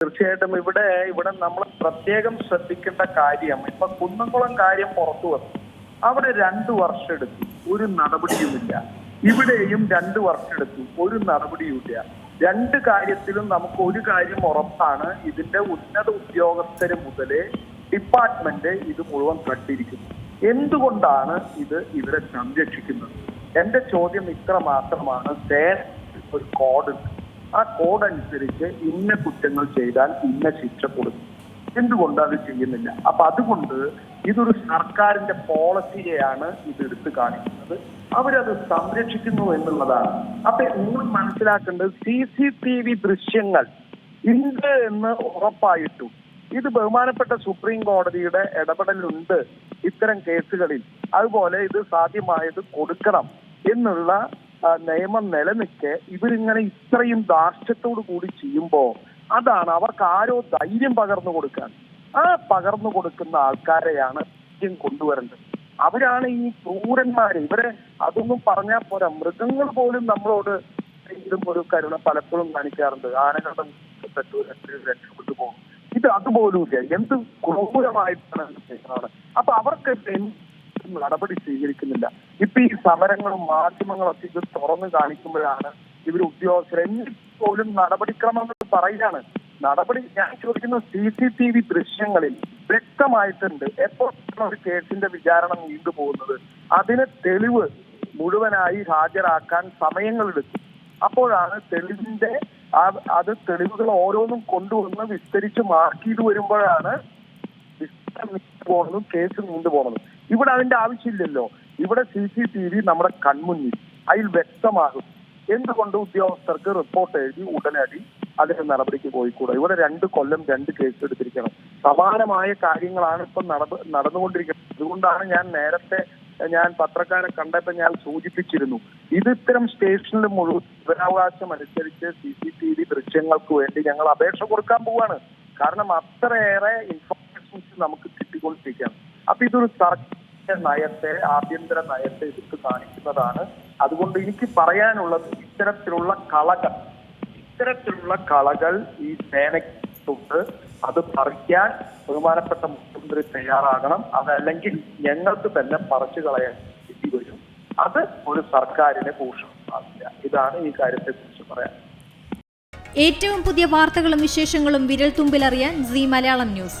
തീർച്ചയായിട്ടും ഇവിടെ ഇവിടെ നമ്മൾ പ്രത്യേകം ശ്രദ്ധിക്കേണ്ട കാര്യം ഇപ്പൊ കുന്നംകുളം കാര്യം പുറത്തു വന്നു. അവിടെ രണ്ടു വർഷം എടുത്തു ഒരു നടപടിയുമില്ല. ഇവിടെയും രണ്ടു വർഷം എടുത്തു ഒരു നടപടിയുമില്ല. രണ്ട് കാര്യത്തിലും നമുക്ക് ഒരു കാര്യം ഉറപ്പാണ് ഇതിന്റെ ഉന്നത ഉദ്യോഗസ്ഥര് മുതലേ ഡിപ്പാർട്ട്മെന്റ് ഇത് മുഴുവൻ കണ്ടിരിക്കുന്നു. എന്തുകൊണ്ടാണ് ഇത് ഇവരെ സംരക്ഷിക്കുന്നത്? എന്റെ ചോദ്യം ഇത്ര മാത്രമാണ്. ഒരു കോഡ് ഉണ്ട് ആ കോഡ് അനുസരിച്ച് ഇന്ന കുറ്റങ്ങൾ ചെയ്താൽ ഇന്ന ശിക്ഷ കൊടുക്കും. എന്തുകൊണ്ട് അത് ചെയ്യുന്നില്ല? അപ്പൊ അതുകൊണ്ട് ഇതൊരു സർക്കാരിന്റെ പോളിസിയെയാണ് ഇത് എടുത്തു കാണിക്കുന്നത്. അവരത് സംരക്ഷിക്കുന്നു എന്നുള്ളതാണ്. അപ്പൊ നിങ്ങൾ മനസ്സിലാക്കേണ്ടത് സി സി ടി വി ദൃശ്യങ്ങൾ ഉണ്ട് എന്ന് ഉറപ്പായിട്ടും. ഇത് ബഹുമാനപ്പെട്ട സുപ്രീം കോടതിയുടെ ഇടപെടലുണ്ട് ഇത്തരം കേസുകളിൽ. അതുപോലെ ഇത് സാധ്യമായത് കൊടുക്കണം എന്നുള്ള നിയമം നിലനിൽക്കെ ഇവരിങ്ങനെ ഇത്രയും ധാർഷ്ട്യത്തോടു കൂടി ചെയ്യുമ്പോ അതാണ് അവർക്ക് ആരോ ധൈര്യം പകർന്നു കൊടുക്കാൻ. ആ പകർന്നു കൊടുക്കുന്ന ആൾക്കാരെയാണ് ആദ്യം കൊണ്ടുവരേണ്ടത്. അവരാണ് ഈ ക്രൂരന്മാര്. ഇവരെ അതൊന്നും പറഞ്ഞാൽ പോരാ. മൃഗങ്ങൾ പോലും നമ്മളോട് ഇതും ഒരു കരുണ പലപ്പോഴും കാണിക്കാറുണ്ട്. ആനകളുടെ പെട്ടു രക്ഷപ്പെട്ടു പോകും ഇത് അതുപോലും ഇല്ല എന്ത് ക്രൂരമായിട്ടാണ് അപ്പൊ അവർക്ക് എന്ത് നടപടി സ്വീകരിക്കുന്നില്ല. ഇപ്പൊ ഈ സമരങ്ങളും മാധ്യമങ്ങളും ഒക്കെ ഇത് തുറന്നു കാണിക്കുമ്പോഴാണ് ഇവർ ഉദ്യോഗസ്ഥർ പോലും നടപടിക്രമങ്ങൾ പറയുകയാണ്. നടപടി ഞാൻ ചോദിക്കുന്ന സി സി ടി വി ദൃശ്യങ്ങളിൽ വ്യക്തമായിട്ടുണ്ട് എപ്പോഴാണ് ഒരു കേസിന്റെ വിചാരണ നീണ്ടുപോകുന്നത് അതിന് തെളിവ് മുഴുവനായി ഹാജരാക്കാൻ സമയങ്ങളെടുക്കും അപ്പോഴാണ് തെളിവിന്റെ അത് തെളിവുകൾ ഓരോന്നും കൊണ്ടുവന്ന് വിസ്തരിച്ച് മാർക്ക് ചെയ്ത് വരുമ്പോഴാണ് പോകണമെന്നും കേസ് നീണ്ടു പോകണമെന്നും ഇവിടെ അതിന്റെ ആവശ്യമില്ലല്ലോ. ഇവിടെ സി സി ടി വി നമ്മുടെ കൺമുന്നിൽ അതിൽ വ്യക്തമാകും. എന്തുകൊണ്ട് ഉദ്യോഗസ്ഥർക്ക് റിപ്പോർട്ട് എഴുതി ഉടനടി അതിന്റെ നടപടിക്ക് പോയിക്കൂടാ? ഇവിടെ രണ്ട് കൊല്ലം രണ്ട് കേസ് എടുത്തിരിക്കണം. സമാനമായ കാര്യങ്ങളാണ് ഇപ്പം നടന്നു നടന്നുകൊണ്ടിരിക്കുന്നത്. അതുകൊണ്ടാണ് ഞാൻ നേരത്തെ ഞാൻ പത്രക്കാരെ കണ്ടപ്പോൾ ഞാൻ സൂചിപ്പിച്ചിരുന്നു. ഇത് ഇത്തരം സ്റ്റേഷനിൽ മുഴുവൻ വിവരാവകാശം അനുസരിച്ച് സി സി ടി വി ദൃശ്യങ്ങൾക്ക് വേണ്ടി ഞങ്ങൾ അപേക്ഷ കൊടുക്കാൻ പോവാണ്. കാരണം അത്രയേറെ ഇൻഫർമേഷൻസ് നമുക്ക് കിട്ടിക്കൊണ്ടിരിക്കുകയാണ്. അപ്പൊ ഇതൊരു സർക്കാർ നയത്തെ ആഭ്യന്തര നയത്തെ ഇതൊക്കെ കാണിക്കുന്നതാണ്. അതുകൊണ്ട് എനിക്ക് പറയാനുള്ളത് ഇത്തരത്തിലുള്ള കളകൾ ഇത്തരത്തിലുള്ള കളകൾ ഈ സേനയ്ക്കുണ്ട്. അത് പറിക്കാൻ ബഹുമാനപ്പെട്ട മുഖ്യമന്ത്രി തയ്യാറാകണം. അതല്ലെങ്കിൽ ഞങ്ങൾക്ക് തന്നെ പറിച്ചു കളയാൻ വേണ്ടി വരും. അത് ഒരു സർക്കാരിനെ ഭൂഷണമാകില്ല ഇതാണ് ഈ കാര്യത്തെ കുറിച്ച് പറയാൻ. ഏറ്റവും പുതിയ വാർത്തകളും വിശേഷങ്ങളും വിരൽ തുമ്പിലറിയാൻ സി മലയാളം ന്യൂസ്.